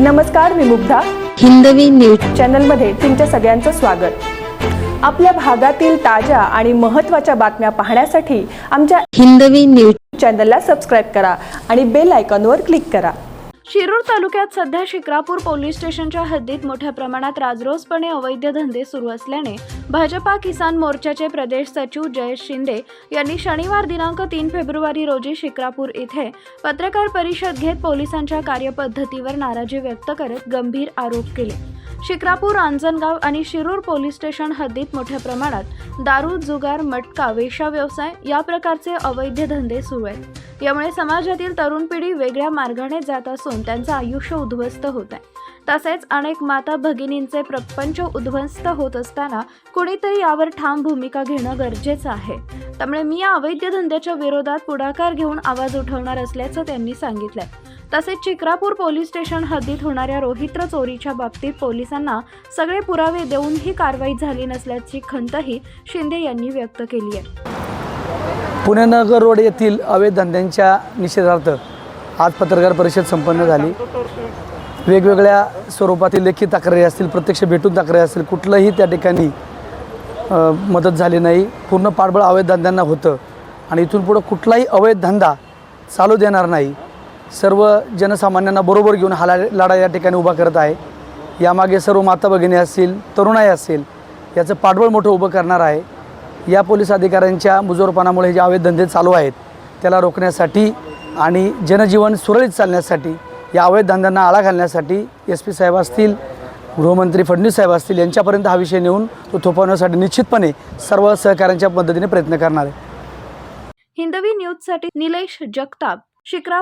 नमस्कार मी मुग्धा. हिंदवी न्यूज. चॅनलमध्ये तुमच्या सगळ्यांचं स्वागत. आपल्या भागातील ताज्या आणि महत्त्वाच्या बातम्या पाहण्यासाठी आमच्या हिंदवी न्यूज. चॅनलला सबस्क्राईब करा आणि बेल आयकॉनवर क्लिक करा. शिरूर तालुक्यात सध्या शिक्रापूर पोलीस स्टेशनच्या हद्दीत मोठ्या प्रमाणात राजरोसपणे अवैध धंदे सुरू असल्याने भाजपा किसान मोर्चाचे प्रदेश सचिव जयेश शिंदे यांनी शनिवार दिनांक तीन फेब्रुवारी रोजी शिक्रापूर इथे पत्रकार परिषद घेत पोलिसांच्या कार्यपद्धतीवर नाराजी व्यक्त करत गंभीर आरोप केले. शिक्रापूर आंजणगाव आणि शिरूर पोलीस स्टेशन हद्दीत मोठ्या प्रमाणात दारू जुगार मटका वेशा व्यवसाय या प्रकारचे अवैध धंदे सुरू आहेत. यामुळे समाजातील तरुण पिढी वेगळ्या मार्गाने जात असून त्यांचं आयुष्य उद्ध्वस्त होत आहे. तसेच अनेक माता भगिनींचे प्रपंच उद्ध्वस्त होत असताना कुणीतरी यावर ठाम भूमिका घेणं गरजेचं आहे. त्यामुळे मी या अवैध धंद्याच्या विरोधात पुढाकार घेऊन आवाज उठवणार असल्याचं त्यांनी सांगितलंय. तसेच चिक्रापूर पोलीस स्टेशन हद्दीत होणाऱ्या रोहित्र चोरीच्या बाबतीत पोलिसांना सगळे पुरावे देऊनही कारवाई झाली नसल्याची खंतही शिंदे यांनी व्यक्त केली आहे. पुणे नगर रोड येथील अवैध धंद्यांच्या निषेधार्थ आज पत्रकार परिषद संपन्न झाली. वेगवेगळ्या स्वरूपातील लेखी तक्रारी असतील प्रत्यक्ष भेटून तक्रारी असतील कुठलंही त्या ठिकाणी मदत झाली नाही. पूर्ण पाठबळ अवैध धंद्यांना होतं. आणि इथून पुढं कुठलाही अवैध धंदा चालू देणार नाही. सर्व जनसामान्यांना बरोबर घेऊन हा लढा या ठिकाणी उभा करत आहे. यामागे सर्व माता भगिनी असतील तरुणाई असेल याचं पाठबळ मोठं उभं करणार आहे. या पोलीस अधिकाऱ्यांच्या मुजोरपणामुळे हे जे अवैध धंदे चालू आहेत त्याला रोखण्यासाठी आणि जनजीवन सुरळीत चालण्यासाठी या अवैध धंद्यांना आळा घालण्यासाठी एस पी साहेब असतील गृहमंत्री फडणवीस साहेब असतील यांच्यापर्यंत हा विषय नेऊन तो थोपवण्यासाठी निश्चितपणे सर्व सहकाऱ्यांच्या मदतीने प्रयत्न करणार आहे. हिंदवी न्यूजसाठी निलेश जगताप शिक्रा